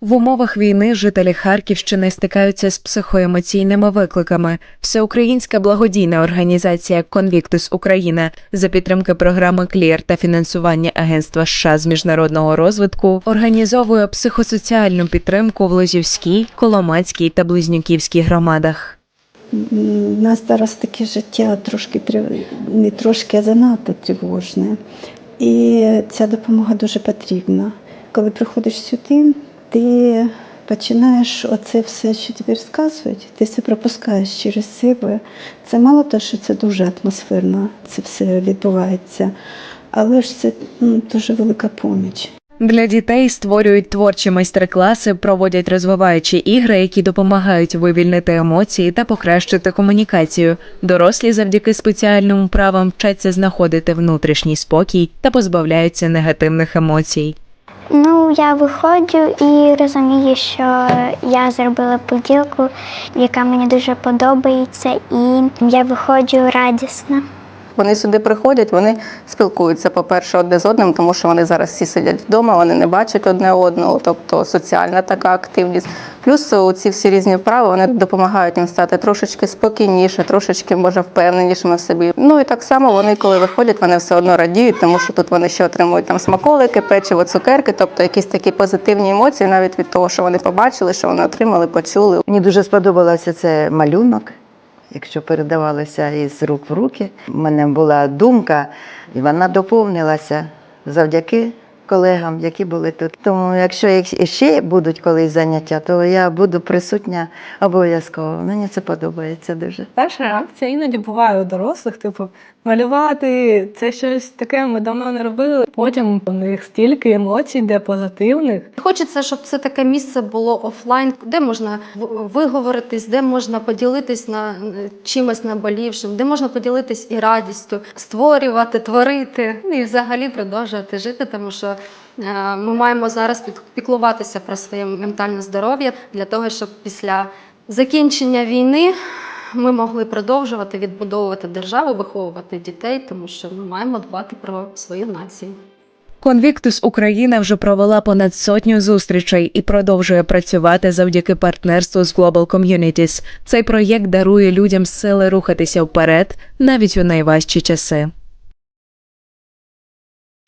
В умовах війни жителі Харківщини стикаються з психоемоційними викликами. Всеукраїнська благодійна організація Конвіктус Україна за підтримки програми Клір та фінансування Агентства США з міжнародного розвитку організовує психосоціальну підтримку в Лозівській, Коломацькій та Близнюківській громадах. У нас зараз таке життя трошки не трошки, а занадто тривожне. І ця допомога дуже потрібна. Коли приходиш сюди, ти починаєш оце все, що тобі розказують, ти все пропускаєш через себе. Це мало того, що це дуже атмосферно, це все відбувається, але ж це ну, дуже велика поміч. Для дітей створюють творчі майстер-класи, проводять розвиваючі ігри, які допомагають вивільнити емоції та покращити комунікацію. Дорослі завдяки спеціальним вправам вчаться знаходити внутрішній спокій та позбавляються негативних емоцій. Ну, я виходжу і розумію, що я зробила поділку, яка мені дуже подобається, і я виходжу радісна. Вони сюди приходять, вони спілкуються, по-перше, одне з одним, тому що вони зараз всі сидять вдома, вони не бачать одне одного, тобто соціальна така активність. Плюс ці всі різні вправи вони допомагають їм стати трошечки спокійніше, трошечки може впевненішими в собі. Ну і так само вони, коли виходять, вони все одно радіють, тому що тут вони ще отримують там смаколики, печиво, цукерки, тобто якісь такі позитивні емоції, навіть від того, що вони побачили, що вони отримали, почули. Мені дуже сподобався це малюнок, якщо передавалося із рук в руки. У мене була думка, і вона доповнилася завдяки колегам, які були тут. Тому, якщо їх ще будуть колись заняття, то я буду присутня обов'язково. Мені це подобається дуже. Перша реакція іноді буває у дорослих, типу, малювати це щось таке ми давно не робили. Потім у них стільки емоцій, де позитивних. Хочеться, щоб це таке місце було офлайн, де можна виговоритись, де можна поділитись на чимось наболівшим, де можна поділитись і радістю, створювати, творити ну, і взагалі продовжувати жити, тому що ми маємо зараз піклуватися про своє ментальне здоров'я для того, щоб після закінчення війни. Ми могли продовжувати відбудовувати державу, виховувати дітей, тому що ми маємо дбати про свою націю. Конвіктус Україна вже провела понад сотню зустрічей і продовжує працювати завдяки партнерству з Global Communities. Цей проєкт дарує людям сили рухатися вперед навіть у найважчі часи.